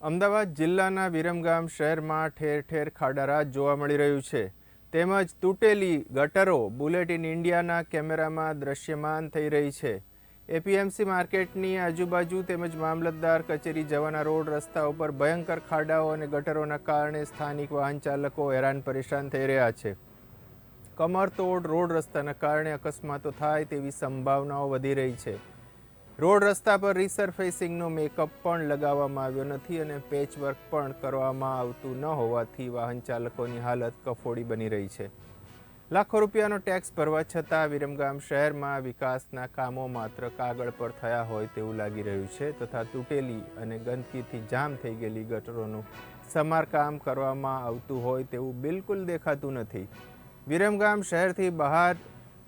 અમદાવાદ જિલ્લાના વિરમગામ શહેરમાં ઠેર ઠેર ખાડારાજ જોવા મળી રહ્યું છે. તેમજ તૂટેલી ગટરો બુલેટ ઇન ઇન્ડિયાના કેમેરામાં દ્રશ્યમાન થઈ રહી છે. એપીએમસી માર્કેટની આજુબાજુ તેમજ મામલતદાર કચેરી જવાના રોડ રસ્તા ઉપર ભયંકર ખાડાઓ અને ગટરોના કારણે સ્થાનિક વાહન ચાલકો હેરાન પરેશાન થઈ રહ્યા છે. કમરતોડ રોડ રસ્તાના કારણે અકસ્માતો થાય તેવી સંભાવનાઓ વધી રહી છે. રોડ રસ્તા પર રિસરફેસિંગનો મેકઅપ પણ લગાવવામાં આવ્યો નથી અને પેચવર્ક પણ કરવામાં આવતું ન હોવાથી વાહન ચાલકોની હાલત કફોડી બની રહી છે. લાખો રૂપિયાનો ટેક્સ ભરવા છતાં વિરમગામ શહેરમાં વિકાસના કામો માત્ર કાગળ પર થયા હોય તેવું લાગી રહ્યું છે તથા તૂટેલી અને ગંદકીથી જામ થઈ ગયેલી ગટરોનું સમારકામ કરવામાં આવતું હોય તેવું બિલકુલ દેખાતું નથી. વિરમગામ શહેરથી બહાર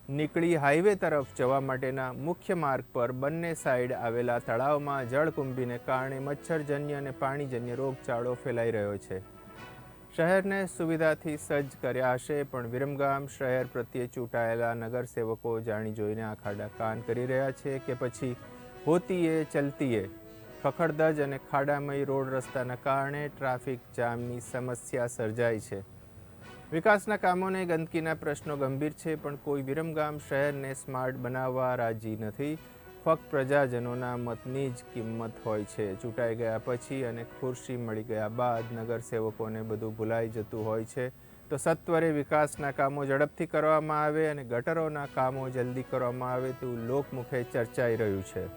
નીકળી હાઈવે તરફ જવા માટેના મુખ્ય માર્ગ પર બંને સાઈડ આવેલા તળાવમાં જળકુંભીને કારણે મચ્છરજન્ય અને પાણીજન્ય રોગચાળો ફેલાઈ રહ્યો છે. શહેરને સુવિધાથી સજ્જ કર્યા હશે, પણ વિરમગામ શહેર પ્રત્યે ચૂંટાયેલા નગરસેવકો જાણી જોઈને આ ખાડા કાન કરી રહ્યા છે કે પછી હોતીએ, ચલતીએ ખખડદજ અને ખાડામય રોડ રસ્તાના કારણે ટ્રાફિક જામની સમસ્યા સર્જાઈ છે. વિકાસના કામોને ગંદકીના પ્રશ્નો ગંભીર છે, પણ કોઈ વિરમગામ શહેરને સ્માર્ટ બનાવવા રાજી નથી. ફક્ત પ્રજાજનોના મતની જ કિંમત હોય છે. ચૂંટાઈ ગયા પછી અને ખુરશી મળી ગયા બાદ નગરસેવકોને બધું ભૂલાઈ જતું હોય છે. તો સત્વરે વિકાસના કામો ઝડપથી કરવામાં આવે અને ગટરોના કામો જલ્દી કરવામાં આવે તેવું લોકમુખે ચર્ચાઈ રહ્યું છે.